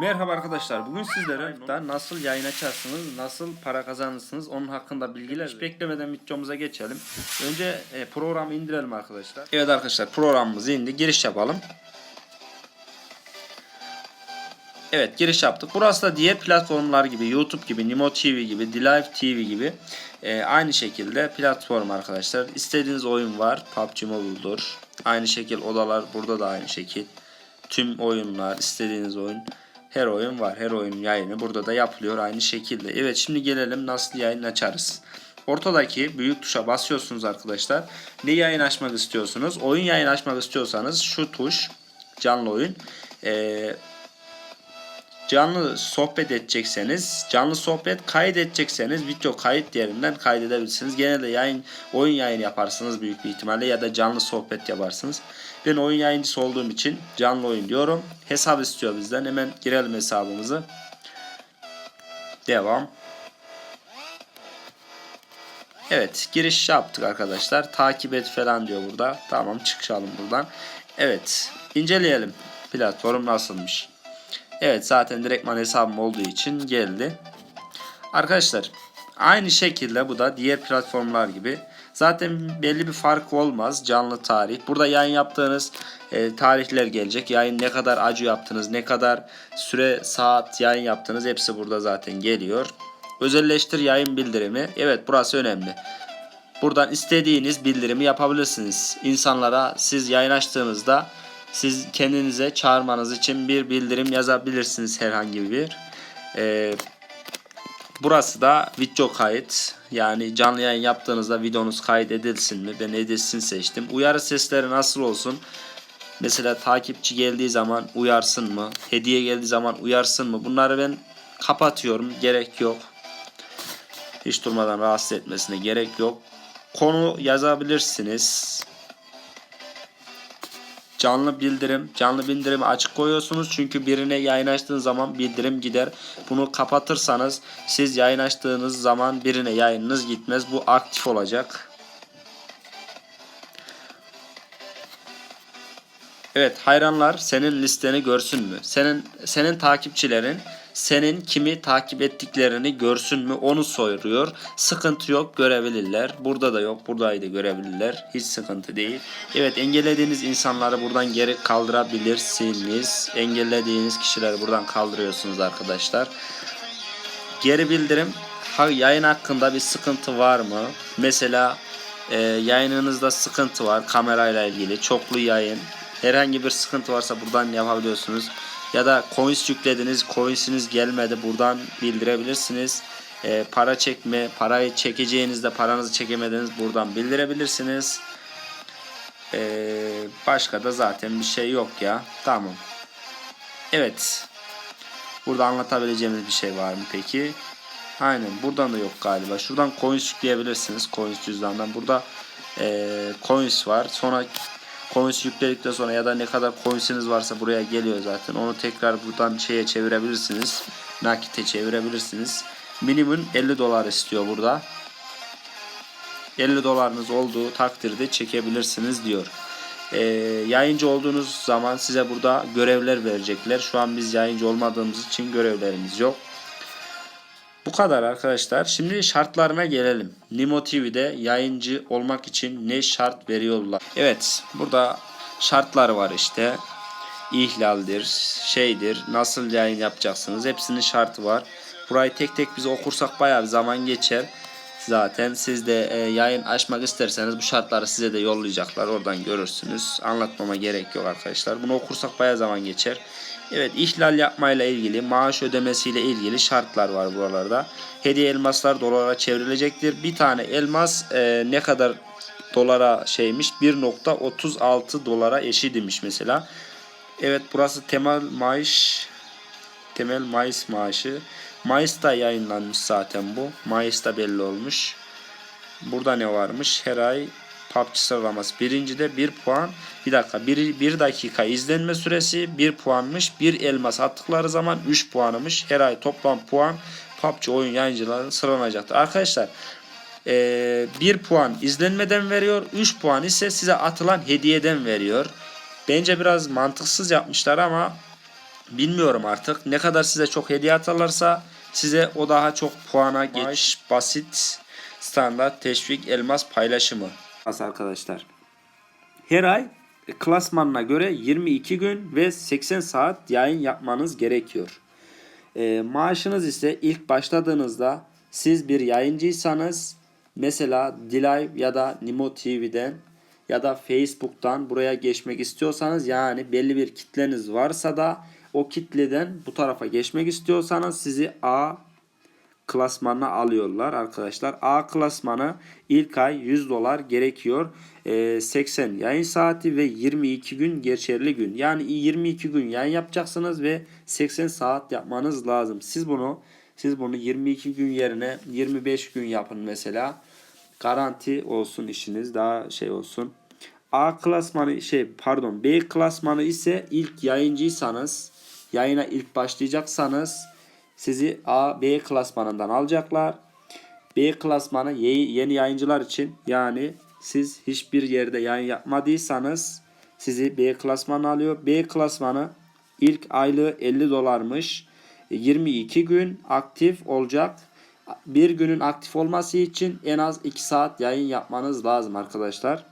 Merhaba arkadaşlar. Bugün sizlere da nasıl yayın açarsınız, nasıl para kazanırsınız onun hakkında bilgiler. Hiç beklemeden videomuza geçelim. Önce e, programı indirelim arkadaşlar. Evet arkadaşlar programımız indi. Giriş yapalım. Evet giriş yaptık. Burası da diğer platformlar gibi YouTube gibi, Nimo TV gibi, Dilive TV gibi e, aynı şekilde platform arkadaşlar. İstediğiniz oyun var. PUBG Mobile'dur. Aynı şekil odalar burada da aynı şekil. Tüm oyunlar, istediğiniz oyun. Her oyun var. Her oyun yayını burada da yapılıyor aynı şekilde. Evet şimdi gelelim nasıl yayın açarız. Ortadaki büyük tuşa basıyorsunuz arkadaşlar. Ne yayın açmak istiyorsunuz? Oyun yayın açmak istiyorsanız şu tuş canlı oyun. Ee, canlı sohbet edecekseniz, canlı sohbet kaydedecekseniz video kayıt yerinden kaydedebilirsiniz. Genelde yayın oyun yayın yaparsınız büyük bir ihtimalle ya da canlı sohbet yaparsınız. Ben oyun yayıncısı olduğum için canlı oyun diyorum. Hesap istiyor bizden. Hemen girelim hesabımızı. Devam. Evet giriş yaptık arkadaşlar. Takip et falan diyor burada. Tamam çıkalım buradan. Evet inceleyelim. Platform nasılmış. Evet zaten direktman hesabım olduğu için geldi. Arkadaşlar aynı şekilde bu da diğer platformlar gibi. Zaten belli bir fark olmaz canlı tarih. Burada yayın yaptığınız e, tarihler gelecek. Yayın ne kadar acı yaptınız, ne kadar süre saat yayın yaptınız hepsi burada zaten geliyor. Özelleştir yayın bildirimi. Evet burası önemli. Buradan istediğiniz bildirimi yapabilirsiniz. İnsanlara siz yayın açtığınızda siz kendinize çağırmanız için bir bildirim yazabilirsiniz herhangi bir. Ee, burası da video kayıt. Yani canlı yayın yaptığınızda videonuz kaydedilsin mi? Ben edilsin seçtim. Uyarı sesleri nasıl olsun? Mesela takipçi geldiği zaman uyarsın mı? Hediye geldiği zaman uyarsın mı? Bunları ben kapatıyorum. Gerek yok. Hiç durmadan rahatsız etmesine gerek yok. Konu yazabilirsiniz canlı bildirim. Canlı bildirimi açık koyuyorsunuz. Çünkü birine yayın açtığınız zaman bildirim gider. Bunu kapatırsanız siz yayın açtığınız zaman birine yayınınız gitmez. Bu aktif olacak. Evet hayranlar senin listeni görsün mü? Senin senin takipçilerin senin kimi takip ettiklerini görsün mü onu soruyor. Sıkıntı yok görebilirler. Burada da yok buradaydı görebilirler. Hiç sıkıntı değil. Evet engellediğiniz insanları buradan geri kaldırabilirsiniz. Engellediğiniz kişileri buradan kaldırıyorsunuz arkadaşlar. Geri bildirim yayın hakkında bir sıkıntı var mı? Mesela e, yayınınızda sıkıntı var kamerayla ilgili çoklu yayın herhangi bir sıkıntı varsa buradan yapabiliyorsunuz. Ya da coins yüklediniz, coinsiniz gelmedi buradan bildirebilirsiniz. E, para çekme, parayı çekeceğinizde paranızı çekemediniz buradan bildirebilirsiniz. E, başka da zaten bir şey yok ya. Tamam. Evet. Burada anlatabileceğimiz bir şey var mı peki? Aynen buradan da yok galiba. Şuradan coins yükleyebilirsiniz. Coins cüzdandan. Burada e, coins var. Sonra coins yükledikten sonra ya da ne kadar coinsiniz varsa buraya geliyor zaten. Onu tekrar buradan şeye çevirebilirsiniz. Nakite çevirebilirsiniz. Minimum 50 dolar istiyor burada. 50 dolarınız olduğu takdirde çekebilirsiniz diyor. Ee, yayıncı olduğunuz zaman size burada görevler verecekler. Şu an biz yayıncı olmadığımız için görevlerimiz yok. Bu kadar arkadaşlar. Şimdi şartlarına gelelim. Nimo TV'de yayıncı olmak için ne şart veriyorlar? Evet burada şartlar var işte. İhlaldir, şeydir, nasıl yayın yapacaksınız hepsinin şartı var. Burayı tek tek biz okursak bayağı bir zaman geçer. Zaten siz de e, yayın açmak isterseniz bu şartları size de yollayacaklar. Oradan görürsünüz. Anlatmama gerek yok arkadaşlar. Bunu okursak bayağı zaman geçer. Evet ihlal yapmayla ilgili maaş ödemesiyle ilgili şartlar var buralarda. Hediye elmaslar dolara çevrilecektir. Bir tane elmas e, ne kadar dolara şeymiş 1.36 dolara eşi demiş mesela. Evet burası temel maaş temel Mayıs maaşı. Mayıs'ta yayınlanmış zaten bu. Mayıs'ta belli olmuş. Burada ne varmış? Her ay PUBG sıralaması. Birincide 1 puan. Bir dakika. 1, 1 dakika izlenme süresi 1 puanmış. 1 elmas attıkları zaman 3 puanımış. Her ay toplam puan PUBG oyun yayıncıların sıralanacaktır. Arkadaşlar 1 puan izlenmeden veriyor. 3 puan ise size atılan hediyeden veriyor. Bence biraz mantıksız yapmışlar ama bilmiyorum artık. Ne kadar size çok hediye atarlarsa size o daha çok puana geç. Basit, standart, teşvik, elmas paylaşımı. Arkadaşlar. Her ay klasmanına göre 22 gün ve 80 saat yayın yapmanız gerekiyor. E, maaşınız ise ilk başladığınızda siz bir yayıncıysanız mesela Dilive ya da Nimo TV'den ya da Facebook'tan buraya geçmek istiyorsanız yani belli bir kitleniz varsa da o kitleden bu tarafa geçmek istiyorsanız sizi A klasmanına alıyorlar arkadaşlar. A klasmanı ilk ay 100 dolar gerekiyor. Ee, 80 yayın saati ve 22 gün geçerli gün. Yani 22 gün yayın yapacaksınız ve 80 saat yapmanız lazım. Siz bunu siz bunu 22 gün yerine 25 gün yapın mesela. Garanti olsun işiniz daha şey olsun. A klasmanı şey pardon B klasmanı ise ilk yayıncıysanız yayına ilk başlayacaksanız sizi A B klasmanından alacaklar. B klasmanı ye- yeni yayıncılar için yani siz hiçbir yerde yayın yapmadıysanız sizi B klasmanı alıyor. B klasmanı ilk aylığı 50 dolarmış. E, 22 gün aktif olacak. Bir günün aktif olması için en az 2 saat yayın yapmanız lazım arkadaşlar.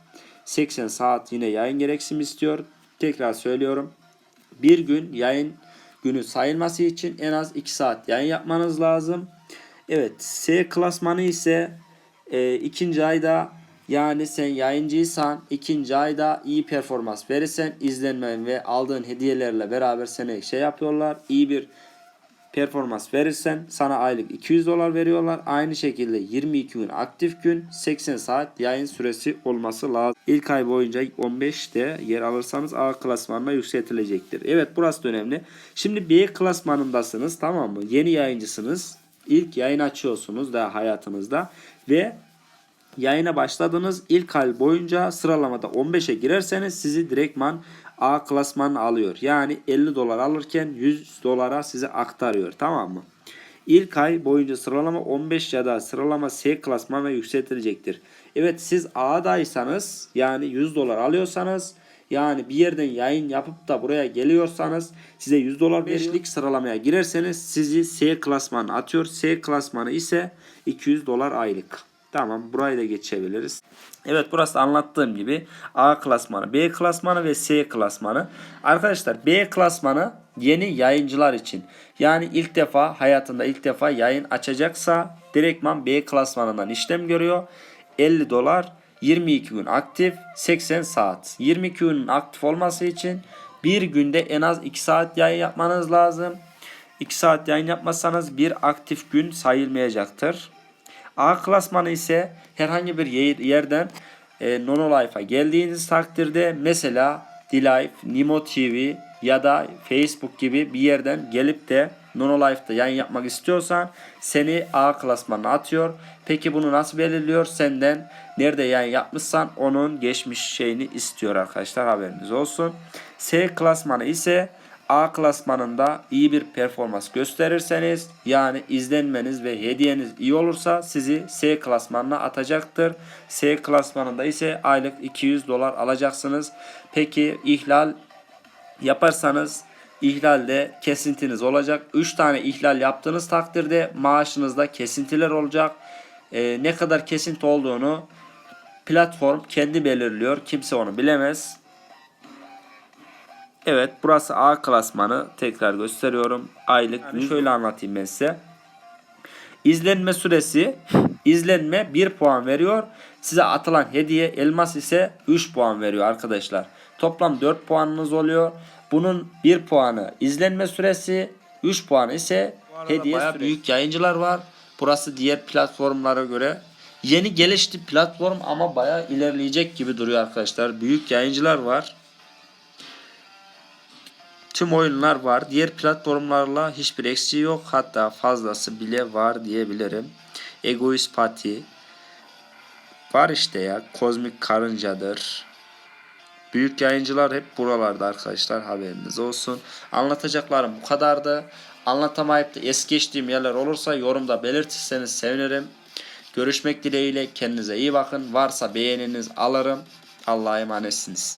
80 saat yine yayın gereksinim istiyor. Tekrar söylüyorum. Bir gün yayın günü sayılması için en az 2 saat yayın yapmanız lazım. Evet S klasmanı ise e, ikinci ayda yani sen yayıncıysan ikinci ayda iyi performans verirsen izlenmen ve aldığın hediyelerle beraber seni şey yapıyorlar. iyi bir performans verirsen sana aylık 200 dolar veriyorlar. Aynı şekilde 22 gün aktif gün 80 saat yayın süresi olması lazım. İlk ay boyunca 15'te yer alırsanız A klasmanına yükseltilecektir. Evet burası da önemli. Şimdi B klasmanındasınız tamam mı? Yeni yayıncısınız. İlk yayın açıyorsunuz daha hayatınızda ve yayına başladınız. İlk ay boyunca sıralamada 15'e girerseniz sizi direktman A klasmanı alıyor. Yani 50 dolar alırken 100 dolara size aktarıyor. Tamam mı? İlk ay boyunca sıralama 15 ya da sıralama S klasmanına yükseltilecektir. Evet siz A'daysanız yani 100 dolar alıyorsanız yani bir yerden yayın yapıp da buraya geliyorsanız size 100 dolar 5'lik sıralamaya girerseniz sizi S klasmanı atıyor. S klasmanı ise 200 dolar aylık. Tamam burayı da geçebiliriz. Evet burası anlattığım gibi A klasmanı, B klasmanı ve S klasmanı. Arkadaşlar B klasmanı yeni yayıncılar için. Yani ilk defa hayatında ilk defa yayın açacaksa direktman B klasmanından işlem görüyor. 50 dolar 22 gün aktif 80 saat. 22 günün aktif olması için bir günde en az 2 saat yayın yapmanız lazım. 2 saat yayın yapmazsanız bir aktif gün sayılmayacaktır. A klasmanı ise herhangi bir yer- yerden e, Nonolife'a geldiğiniz takdirde mesela Dilife, Nimo TV ya da Facebook gibi bir yerden gelip de Nonolife'da yayın yapmak istiyorsan seni A klasmanına atıyor. Peki bunu nasıl belirliyor? Senden nerede yayın yapmışsan onun geçmiş şeyini istiyor arkadaşlar haberiniz olsun. S klasmanı ise A klasmanında iyi bir performans gösterirseniz yani izlenmeniz ve hediyeniz iyi olursa sizi S klasmanına atacaktır. S klasmanında ise aylık 200 dolar alacaksınız. Peki ihlal yaparsanız ihlalde kesintiniz olacak. 3 tane ihlal yaptığınız takdirde maaşınızda kesintiler olacak. Ee, ne kadar kesinti olduğunu platform kendi belirliyor. Kimse onu bilemez. Evet burası A klasmanı. Tekrar gösteriyorum. Aylık şöyle anlatayım ben size. İzlenme süresi izlenme 1 puan veriyor. Size atılan hediye elmas ise 3 puan veriyor arkadaşlar. Toplam 4 puanınız oluyor. Bunun 1 puanı izlenme süresi 3 puanı ise hediye süresi. büyük yayıncılar var. Burası diğer platformlara göre yeni gelişti platform ama bayağı ilerleyecek gibi duruyor arkadaşlar. Büyük yayıncılar var. Tüm oyunlar var. Diğer platformlarla hiçbir eksiği yok. Hatta fazlası bile var diyebilirim. Egoist Party var işte ya. Kozmik Karınca'dır. Büyük yayıncılar hep buralarda arkadaşlar haberiniz olsun. Anlatacaklarım bu kadardı. Anlatamayıp da es geçtiğim yerler olursa yorumda belirtirseniz sevinirim. Görüşmek dileğiyle kendinize iyi bakın. Varsa beğeniniz alırım. Allah'a emanetsiniz.